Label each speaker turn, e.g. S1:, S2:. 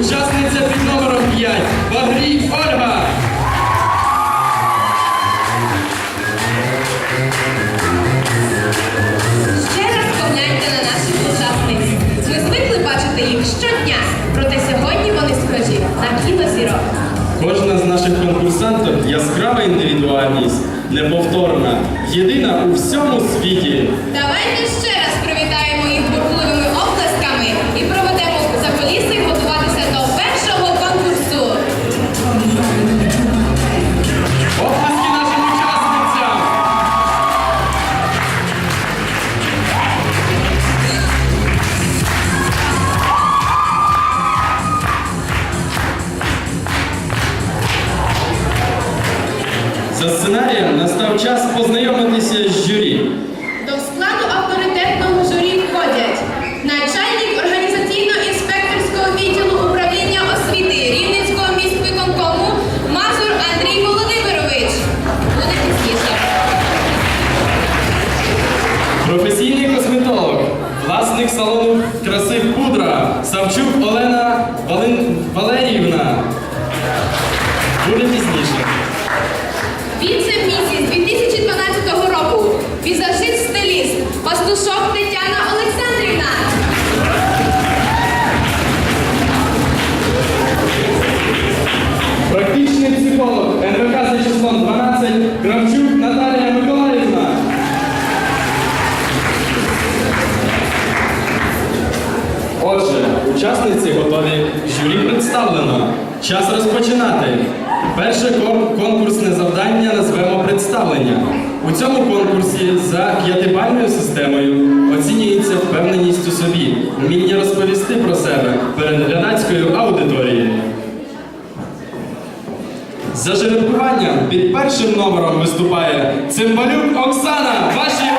S1: учасниця під номером 5 Багрій Ольга.
S2: Ще раз погляньте на наших учасниць. Ми звикли бачити їх щодня, проте сьогодні вони схожі на кінозірок.
S1: Кожна з наших конкурсанток яскрава індивідуальність, неповторна, єдина у всьому світі.
S2: Давайте ще За
S1: сценарієм настав час познайомитися з журі.
S2: До складу авторитетного журі входять начальник організаційно-інспекторського відділу управління освіти Рівненського міськвиконкому Мазур Андрій Володимирович. Буде пізніше.
S1: Професійний косметолог, власник салону краси Пудра Савчук Олена Валин... Валеріївна. Буде пізніше. Учасниці готові. Журі представлено. Час розпочинати. Перше конкурсне завдання назвемо представлення. У цьому конкурсі за п'ятибальною системою оцінюється впевненість у собі, вміння розповісти про себе перед глядацькою аудиторією. За жеребкуванням під першим номером виступає Цимбалюк Оксана. Ваші